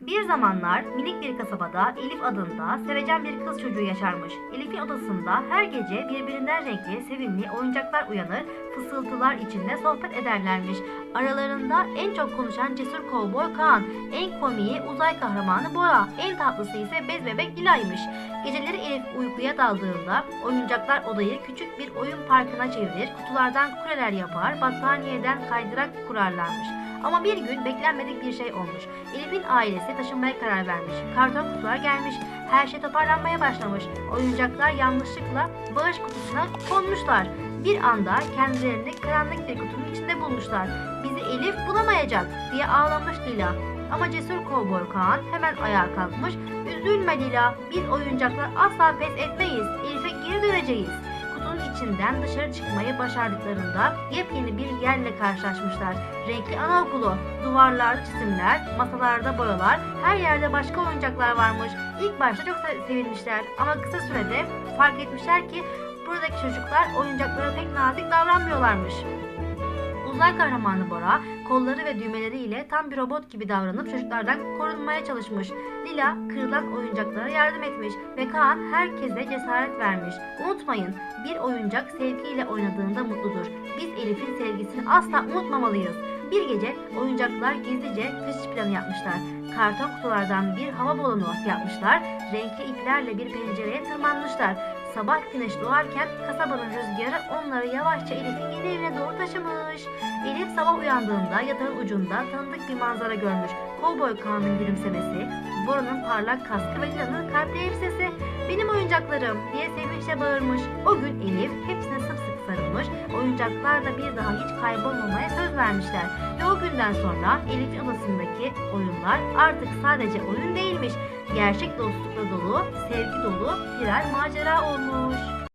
Bir zamanlar minik bir kasabada Elif adında sevecen bir kız çocuğu yaşarmış. Elif'in odasında her gece birbirinden renkli, sevimli oyuncaklar uyanır, fısıltılar içinde sohbet ederlermiş. Aralarında en çok konuşan cesur kovboy Kaan, en komiği uzay kahramanı Bora, en tatlısı ise bez bebek Dilay'mış. Geceleri Elif uykuya daldığında oyuncaklar odayı küçük bir oyun parkına çevirir, kutulardan kuleler yapar, battaniyeden kaydırak kurarlarmış. Ama bir gün beklenmedik bir şey olmuş. Elif'in ailesi taşınmaya karar vermiş. Karton kutular gelmiş. Her şey toparlanmaya başlamış. Oyuncaklar yanlışlıkla bağış kutusuna konmuşlar. Bir anda kendilerini karanlık bir kutunun içinde bulmuşlar. Bizi Elif bulamayacak diye ağlamış Lila. Ama cesur kovboy Kaan hemen ayağa kalkmış. Üzülme Lila, biz oyuncaklar asla pes etmeyiz. Elif'e geri döneceğiz. İçinden dışarı çıkmayı başardıklarında yepyeni bir yerle karşılaşmışlar. Renkli anaokulu, duvarlarda çizimler, masalarda boyalar, her yerde başka oyuncaklar varmış. İlk başta çok se- sevinmişler ama kısa sürede fark etmişler ki buradaki çocuklar oyuncaklara pek nazik davranmıyorlarmış. Uzay kahramanı Bora kolları ve düğmeleriyle tam bir robot gibi davranıp çocuklardan korunmaya çalışmış. Lila kırılan oyuncaklara yardım etmiş ve Kaan herkese cesaret vermiş. Unutmayın bir oyuncak sevgiyle oynadığında mutludur. Biz Elif'in sevgisini asla unutmamalıyız. Bir gece oyuncaklar gizlice kaçış planı yapmışlar. Karton kutulardan bir hava balonu yapmışlar. Renkli iplerle bir pencereye tırmanmışlar. Sabah güneş doğarken kasabanın rüzgarı onları yavaşça Elif'in yeni evine doğru taşımış. Elif sabah uyandığında yatağın ucunda tanıdık bir manzara görmüş. Kovboy Kaan'ın gülümsemesi, Bora'nın parlak kaskı ve Lina'nın kalpli elbisesi. Benim oyuncaklarım diye sevinçle bağırmış. O gün Elif sımsıkı sarılmış. Oyuncaklar bir daha hiç kaybolmamaya söz vermişler. Ve o günden sonra Elif'in odasındaki oyunlar artık sadece oyun değilmiş. Gerçek dostlukla dolu, sevgi dolu birer macera olmuş.